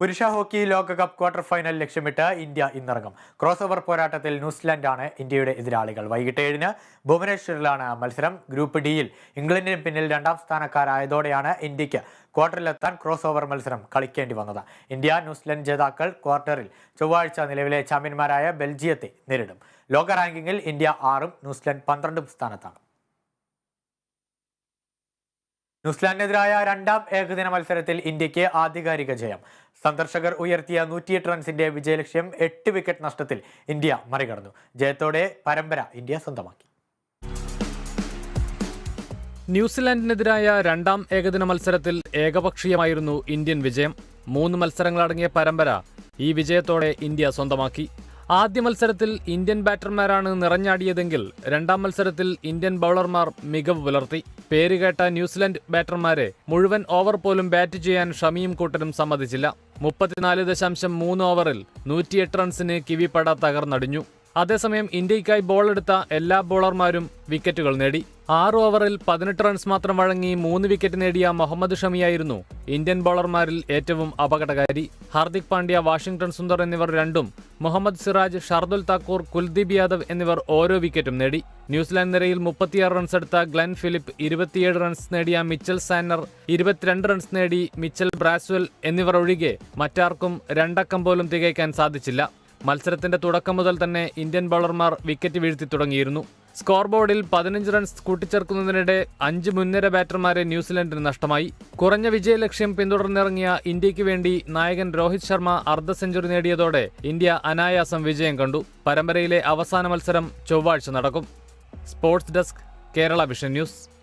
പുരുഷ ഹോക്കി ലോകകപ്പ് quarter final ലക്ഷ്യമിട്ട് ഇന്ത്യ ഇന്നിറങ്ങും. ക്രോസ് ഓവർ പോരാട്ടത്തിൽ ന്യൂസിലാൻഡാണ് ഇന്ത്യയുടെ എതിരാളികൾ. വൈകിട്ട് ഏഴിന് ഭുവനേശ്വറിലാണ് മത്സരം. ഗ്രൂപ്പ് ഡിയിൽ ഇംഗ്ലണ്ടിന് പിന്നിൽ രണ്ടാം സ്ഥാനക്കാരായതോടെയാണ് ഇന്ത്യയ്ക്ക് ക്വാർട്ടറിലെത്താൻ ക്രോസ് ഓവർ മത്സരം കളിക്കേണ്ടി വന്നത്. ഇന്ത്യ ന്യൂസിലൻഡ് ജേതാക്കൾ ക്വാർട്ടറിൽ ചൊവ്വാഴ്ച നിലവിലെ ചാമ്പ്യന്മാരായ ബെൽജിയത്തെ നേരിടും. ലോക റാങ്കിങ്ങിൽ ഇന്ത്യ ആറും ന്യൂസിലൻഡ് പന്ത്രണ്ടും സ്ഥാനത്താണ്. ന്യൂസിലാൻഡിനെതിരായ രണ്ടാം ഏകദിന മത്സരത്തിൽ ഇന്ത്യയ്ക്ക് ആധികാരിക ജയം. സന്ദർശകർ ഉയർത്തിയ നൂറ്റിയെട്ട് റൺസിന്റെ വിജയലക്ഷ്യം എട്ട് വിക്കറ്റ് നഷ്ടത്തിൽ ഇന്ത്യ മറികടന്നു. ജയത്തോടെ പരമ്പര ഇന്ത്യ സ്വന്തമാക്കി. ന്യൂസിലാൻഡിനെതിരായ രണ്ടാം ഏകദിന മത്സരത്തിൽ ഏകപക്ഷീയമായിരുന്നു ഇന്ത്യൻ വിജയം. മൂന്ന് മത്സരങ്ങളടങ്ങിയ പരമ്പര ഈ വിജയത്തോടെ ഇന്ത്യ സ്വന്തമാക്കി. ആദ്യ മത്സരത്തിൽ ഇന്ത്യൻ ബാറ്റർമാരാണ് നിറഞ്ഞാടിയതെങ്കിൽ രണ്ടാം മത്സരത്തിൽ ഇന്ത്യൻ ബൗളർമാർ മികവ് പുലർത്തി. പേരുകേട്ട ന്യൂസിലൻഡ് ബാറ്റർമാരെ മുഴുവൻ ഓവർ പോലും ബാറ്റ് ചെയ്യാൻ ഷമിയും കൂട്ടരും സമ്മതിച്ചില്ല. മുപ്പത്തിനാല് ദശാംശം മൂന്ന് ഓവറിൽ നൂറ്റിയെട്ട് റൺസിന് കിവിപ്പട തകർന്നടിഞ്ഞു. അതേസമയം ഇന്ത്യയ്ക്കായി ബോളെടുത്ത എല്ലാ ബോളർമാരും വിക്കറ്റുകൾ നേടി. ആറ് ഓവറിൽ പതിനെട്ട് റൺസ് മാത്രം വഴങ്ങി മൂന്ന് വിക്കറ്റ് നേടിയ മുഹമ്മദ് ഷമിയായിരുന്നു ഇന്ത്യൻ ബോളർമാരിൽ ഏറ്റവും അപകടകാരി. ഹാർദിക് പാണ്ഡ്യ വാഷിംഗ്ടൺ സുന്ദർ എന്നിവർ രണ്ടും മുഹമ്മദ് സിറാജ് ഷർദുൽ താക്കൂർ കുൽദീപ് യാദവ് എന്നിവർ ഓരോ വിക്കറ്റും നേടി. ന്യൂസിലാൻഡ് നിരയിൽ മുപ്പത്തിയാറ് റൺസ് എടുത്ത ഗ്ലെൻ ഫിലിപ്പ് ഇരുപത്തിയേഴ് റൺസ് നേടിയ മിച്ചൽ സാനർ ഇരുപത്തിരണ്ട് റൺസ് നേടി മിച്ചൽ ബ്രാസ്വൽ എന്നിവർ ഒഴികെ മറ്റാർക്കും രണ്ടക്കം പോലും തികയ്ക്കാൻ സാധിച്ചില്ല. മത്സരത്തിന്റെ തുടക്കം മുതൽ തന്നെ ഇന്ത്യൻ ബൗളർമാർ വിക്കറ്റ് വീഴ്ത്തി തുടങ്ങിയിരുന്നു. സ്കോർ ബോർഡിൽ പതിനഞ്ച് റൺസ് കൂട്ടിച്ചേർക്കുന്നതിനിടെ അഞ്ച് മുൻനിര ബാറ്റർമാരെ ന്യൂസിലൻഡിന് നഷ്ടമായി. കുറഞ്ഞ വിജയലക്ഷ്യം പിന്തുടർന്നിറങ്ങിയ ഇന്ത്യയ്ക്ക് വേണ്ടി നായകൻ രോഹിത് ശർമ്മ അർദ്ധ സെഞ്ചുറി നേടിയതോടെ ഇന്ത്യ അനായാസം വിജയം കണ്ടു. പരമ്പരയിലെ അവസാന മത്സരം ചൊവ്വാഴ്ച നടക്കും. Sports desk Kerala vision news.